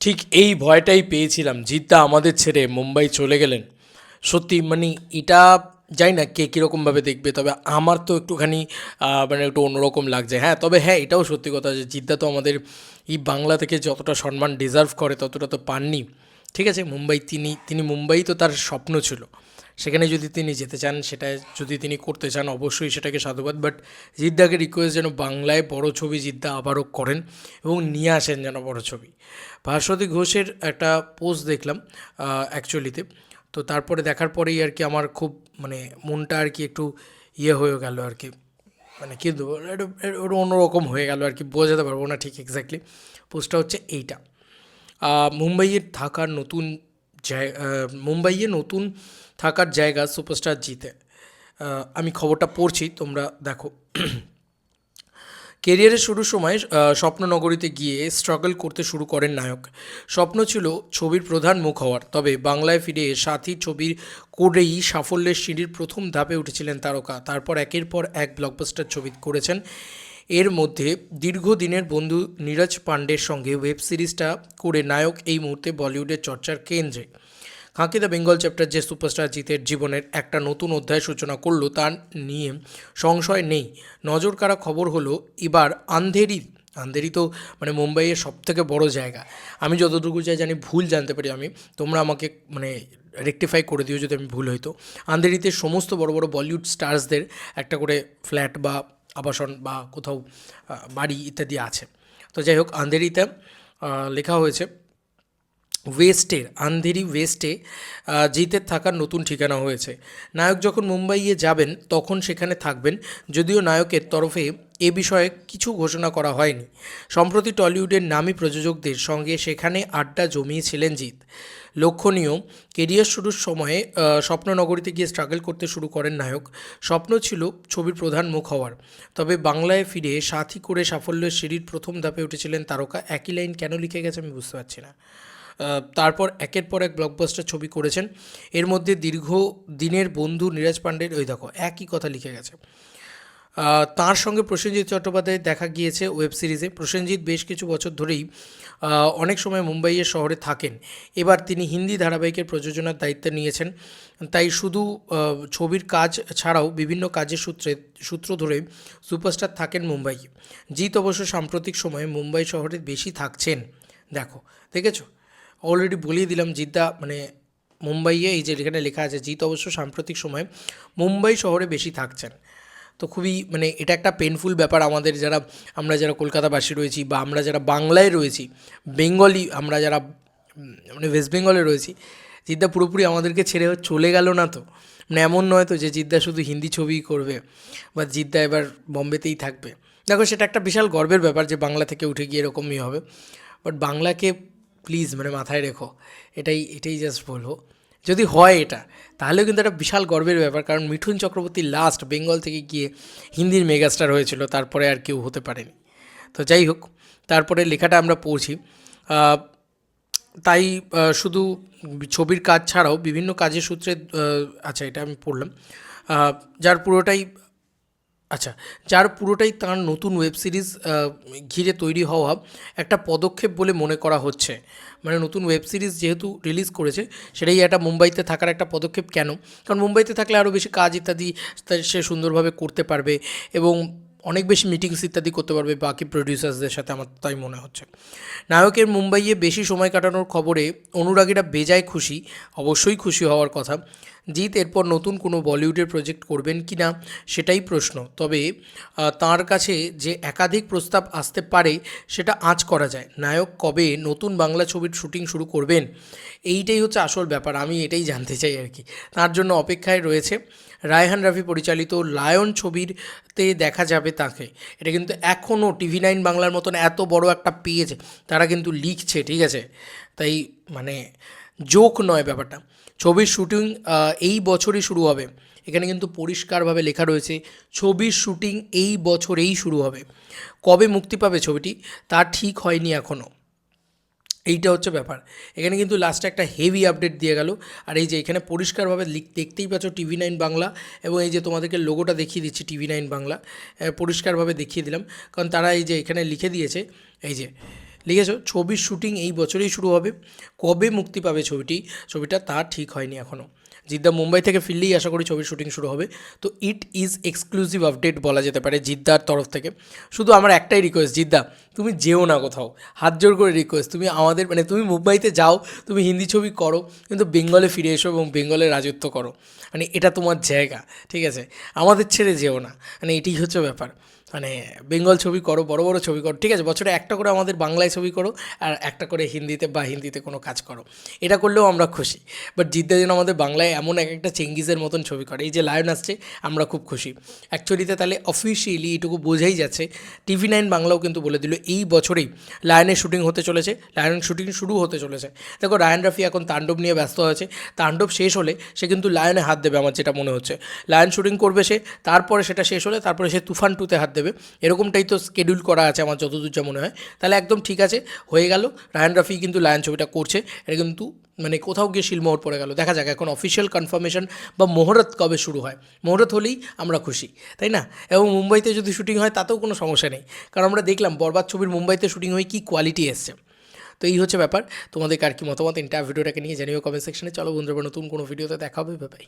ঠিক এই ভয়টাই পেয়েছিলাম। জিদ্দা আমাদের ছেড়ে মুম্বাই চলে গেলেন। সত্যি মানে এটা জানি না কে কীরকমভাবে দেখবে, তবে আমার তো একটুখানি মানে একটু অন্যরকম লাগছে। হ্যাঁ তবে হ্যাঁ এটাও সত্যি কথা যে জিদ্দা তো আমাদের এই বাংলা থেকে যতটা সম্মান ডিজার্ভ করে, ততটা তো পাননি। ঠিক আছে, মুম্বাই তিনি তিনি মুম্বাই তো তার স্বপ্ন ছিল। সেখানে যদি তিনি যেতে চান, সেটা যদি তিনি করতে চান, অবশ্যই সেটাকে সাধুবাদ। বাট জিদ্দাকে রিকোয়েস্ট যেন বাংলায় বড় ছবি জিদ্দা আবারও করেন এবং নিয়ে আসেন যেন বড় ছবি। ভাস্বতী ঘোষের একটা পোস্ট দেখলাম অ্যাকচুয়ালিতে তো। তারপরে দেখার পরেই আর কি আমার খুব মানে মনটা আর কি একটু ইয়ে হয়ে গেল আর কি। মানে একটু অন্যরকম হয়ে গেল আর কি, বোঝাতে পারব না ঠিক এক্স্যাক্টলি পোস্টটা হচ্ছে এইটা। মুম্বাইয়ের থাকার নতুন জায়গা মুম্বাইয়ে নতুন থাকার জায়গা সুপারস্টার জিতে। আমি খবরটা পড়ছি, তোমরা দেখো। কেরিয়ারের শুরুর সময় স্বপ্ননগরীতে গিয়ে স্ট্রাগল করতে শুরু করেন নায়ক। স্বপ্ন ছিল ছবির প্রধান মুখ হওয়ার, তবে বাংলায় ফিরে সাথী ছবির করেই সাফল্যের সিঁড়ির প্রথম ধাপে উঠেছিলেন তারকা। তারপর একের পর এক ব্লকবাস্টার ছবি করেছেন এর মধ্যে দীর্ঘদিনের বন্ধু নীরজ পাণ্ডের সঙ্গে ওয়েব সিরিজটা করে নায়ক এই মুহূর্তে বলিউডের চর্চার কেন্দ্রে। খাঁকি দ্য বেঙ্গল চ্যাপ্টার যে সুপারস্টার জিতের জীবনের একটা নতুন অধ্যায় সূচনা করল তা নিয়ে সংশয় নেই। নজর কাড়া খবর হলো, এবার আন্ধেরি আন্ধেরি তো মানে মুম্বাইয়ের সব থেকে বড় জায়গা। আমি যতটুকু চাই জানি ভুল জানতে পারি আমি। তোমরা আমাকে মানে রেকটিফাই করে দিও যদি আমি ভুল হইতো আন্ধেরিতে সমস্ত বড় বড় বলিউড স্টার্সদের একটা করে ফ্ল্যাট বা আবাসন বা কোথাও বাড়ি ইত্যাদি আছে। তো যাই হোক, আন্ধেরিতে লেখা হয়েছে ওয়েস্টের আন্ধেরি ওয়েস্টে জিতের থাকার নতুন ঠিকানা হয়েছে। নায়ক যখন মুম্বাইয়ে যাবেন, তখন সেখানে থাকবেন। যদিও নায়কের তরফে এ বিষয়ে কিছু ঘোষণা করা হয়নি। সম্প্রতি টলিউডের নামী প্রযোজকদের সঙ্গে সেখানে আড্ডা জমিয়েছিলেন জিৎ। লক্ষণীয়, কেরিয়ার শুরুর সময়ে স্বপ্ননগরীতে গিয়ে স্ট্রাগল করতে শুরু করেন নায়ক। স্বপ্ন ছিল ছবির প্রধান মুখ হওয়ার। তবে বাংলায় ফিরে সাথী করে সাফল্যের সিঁড়ির প্রথম ধাপে উঠেছিলেন তারকা। একই লাইন কেন লিখে গেছে আমি বুঝতে পারছি না। তারপর একের পর এক ব্লকবাস্টার ছবি করেছেন। এর মধ্যে দীর্ঘ দিনের বন্ধু নীরাজ পাণ্ডের ওই দেখো, একই কথা লিখে গেছে। তার সঙ্গে প্রসেনজিৎ চট্টোপাধ্যায় দেখা গিয়েছে ওয়েব সিরিজে। প্রসেনজিৎ বেশ কিছু বছর ধরেই অনেক সময় মুম্বাইয়ের শহরে থাকেন। এবার তিনি হিন্দি ধারাবাহিকের প্রযোজনার দায়িত্ব নিয়েছেন। তাই শুধু ছবির কাজ ছাড়াও বিভিন্ন কাজের সূত্রে, সূত্র ধরে সুপারস্টার থাকেন মুম্বাইয়ে জিৎ অবশ্য সাম্প্রতিক সময়ে মুম্বাই শহরে বেশি থাকছেন। দেখো, দেখেছ? অলরেডি বলিয়ে দিলাম জিদ্দা মানে মুম্বাইয়ে এই যে এখানে লেখা আছে জিত অবশ্য সাম্প্রতিক সময়ে মুম্বাই শহরে বেশি থাকছেন। তো খুবই মানে এটা একটা পেনফুল ব্যাপার আমাদের যারা, আমরা যারা কলকাতাবাসী রয়েছি বা আমরা যারা বাংলায় রয়েছি, বেঙ্গলি, আমরা যারা মানে ওয়েস্ট বেঙ্গলে রয়েছি, জিদ্দা পুরোপুরি আমাদেরকে ছেড়ে চলে গেল না তো? মানে এমন নয় তো যে জিদ্দা শুধু হিন্দি ছবিই করবে বা জিদ্দা এবার বম্বেতেই থাকবে। দেখো সেটা একটা বিশাল গর্বের ব্যাপার যে বাংলা থেকে উঠে গিয়ে এরকমই হবে। বাট বাংলাকে প্লিজ মানে মাথায় রেখো। এটাই এটাই জাস্ট বলব। যদি হয় এটা, তাহলেও কিন্তু একটা বিশাল গর্বের ব্যাপার, কারণ মিঠুন চক্রবর্তী লাস্ট বেঙ্গল থেকে গিয়ে হিন্দির মেগাস্টার হয়েছিল, তারপরে আর কেউ হতে পারেনি। তো যাই হোক, তারপরে লেখাটা আমরা পড়ছি। তাই শুধু ছবির কাজ ছাড়াও বিভিন্ন কাজের সূত্রে আচ্ছা এটা আমি পড়লাম। যার পুরোটাই আচ্ছা যার পুরোটাই তার নতুন ওয়েব সিরিজ ঘিরে তৈরি হওয়া একটা পদক্ষেপ বলে মনে করা হচ্ছে। মানে নতুন ওয়েব সিরিজ যেহেতু রিলিজ করেছে, সেটাই একটা মুম্বাইতে থাকার একটা পদক্ষেপ কেন? কারণ মুম্বাইতে থাকলে আরও বেশি কাজ ইত্যাদি সে সুন্দরভাবে করতে পারবে এবং অনেক বেশি মিটিংস ইত্যাদি করতে পারবে বাকি প্রডিউসার্সদের সাথে, আমার তাই মনে হচ্ছে। নায়কের মুম্বাইয়ে বেশি সময় কাটানোর খবরে অনুরাগীরা বেজায় খুশি, অবশ্যই খুশি হওয়ার কথা। জিৎ, এরপর নতুন কোনো বলিউডের প্রজেক্ট করবেন কি না, সেটাই প্রশ্ন। তবে তার কাছে যে একাধিক প্রস্তাব আসতে পারে, সেটা আঁচ করা যায়। নায়ক কবে নতুন বাংলা ছবির শুটিং শুরু করবেন, এইটাই হচ্ছে আসল ব্যাপার। আমি এটাই জানতে চাই আর কি। তার জন্য অপেক্ষায় রয়েছে রায়হান রাফি পরিচালিত লায়ন ছবিরতে দেখা যাবে তাকে। এটা কিন্তু এখনও টিভি নাইন বাংলার মতন এত বড় একটা পেজ, তারা কিন্তু লিখছে, ঠিক আছে? তাই মানে জোক নয় ব্যাপারটা। ছবির শুটিং এই বছরই শুরু হবে। এখানে কিন্তু পরিষ্কারভাবে লেখা রয়েছে, ছবির শুটিং এই বছরেই শুরু হবে। কবে মুক্তি পাবে ছবিটি, তা ঠিক হয়নি এখনও এইটা হচ্ছে ব্যাপার। এখানে কিন্তু লাস্টে একটা হেভি আপডেট দিয়ে গেল। আর এই যে এখানে পরিষ্কারভাবে দেখতেই পাচ্ছ টিভি নাইন বাংলা এবং এই যে তোমাদেরকে লোগোটা দেখিয়ে দিচ্ছি টিভি নাইন বাংলা। পরিষ্কারভাবে দেখিয়ে দিলাম। কারণ তারা এই যে এখানে লিখে দিয়েছে, এই যে লিখেছ, ছবির শুটিং এই বছরেই শুরু হবে। কবে মুক্তি পাবে ছবিটি? ছবিটা তা ঠিক হয়নি এখনও জিদ্দা মুম্বাই থেকে ফিরলেই আশা করি ছবির শুটিং শুরু হবে। তো ইট ইজ এক্সক্লুসিভ আপডেট বলা যেতে পারে জিদ্দার তরফ থেকে। শুধু আমার একটাই রিকোয়েস্ট জিদ্দা, তুমি যেও না কোথাও। হাত জোর করে রিকোয়েস্ট তুমি আমাদের মানে তুমি মুম্বাইতে যাও, তুমি হিন্দি ছবি করো, কিন্তু বেঙ্গলে ফিরে এসো এবং বেঙ্গলে রাজত্ব করো। মানে এটা তোমার জায়গা, ঠিক আছে? আমাদের ছেড়ে যেও না। মানে এটাই হচ্ছে ব্যাপার। মানে বেঙ্গল ছবি করো, বড় বড় ছবি করো, ঠিক আছে? বছরে একটা করে আমাদের বাংলায় ছবি করো আর একটা করে হিন্দিতে বা হিন্দিতে কোনো কাজ করো। এটা করলেও আমরা খুশি। বাট জিদ্দা যেন আমাদের বাংলায় এমন এক একটা চেঙ্গিজের মতন ছবি করে। এই যে লায়ন আসছে, আমরা খুব খুশি। অ্যাকচুয়ালিতে তাহলে অফিসিয়ালি এটুকু বোঝাই যাচ্ছে টিভি নাইন বাংলাও কিন্তু বলে দিল, এই বছরেই লায়নের শুটিং হতে চলেছে, লায়নের শুটিং শুরু হতে চলেছে। দেখো, রায়ান রাফি এখন তাণ্ডব নিয়ে ব্যস্ত আছে তাণ্ডব শেষ হলে সে কিন্তু লায়নে হাত দেবে আমার যেটা মনে হচ্ছে। লায়ন শুটিং করবে সে, তারপরে সেটা শেষ হলে, তারপরে সে তুফান টুতে হাত দেবে। এরকমটাই তো স্কেডিউল করা আছে আমার যতদূর যা মনে হয়। তাহলে একদম ঠিক আছে, হয়ে গেল। রায়ান রাফি কিন্তু লায়ন ছবিটা করছে। এটা কিন্তু মানে কোথাও গিয়ে শিলমোহর পড়ে গেল। দেখা যাক, এখন অফিসিয়াল কনফার্মেশন বা মোহরত কবে শুরু হয়। মোহরত হলেই আমরা খুশি, তাই না? এবং মুম্বাইতে যদি শুটিং হয়, তাতেও কোনো সমস্যা নেই। কারণ আমরা দেখলাম, বরবাদ ছবির মুম্বাইতে শুটিং হয়ে কী কোয়ালিটি এসছে। তো এই হচ্ছে ব্যাপার। তোমাদের কার কি মতামত ইন্টার ভিডিওটাকে নিয়ে জানিও কমেন্ট সেকশনে চলো বন্ধুরা নতুন কোনো ভিডিওতে দেখা হবে। বাই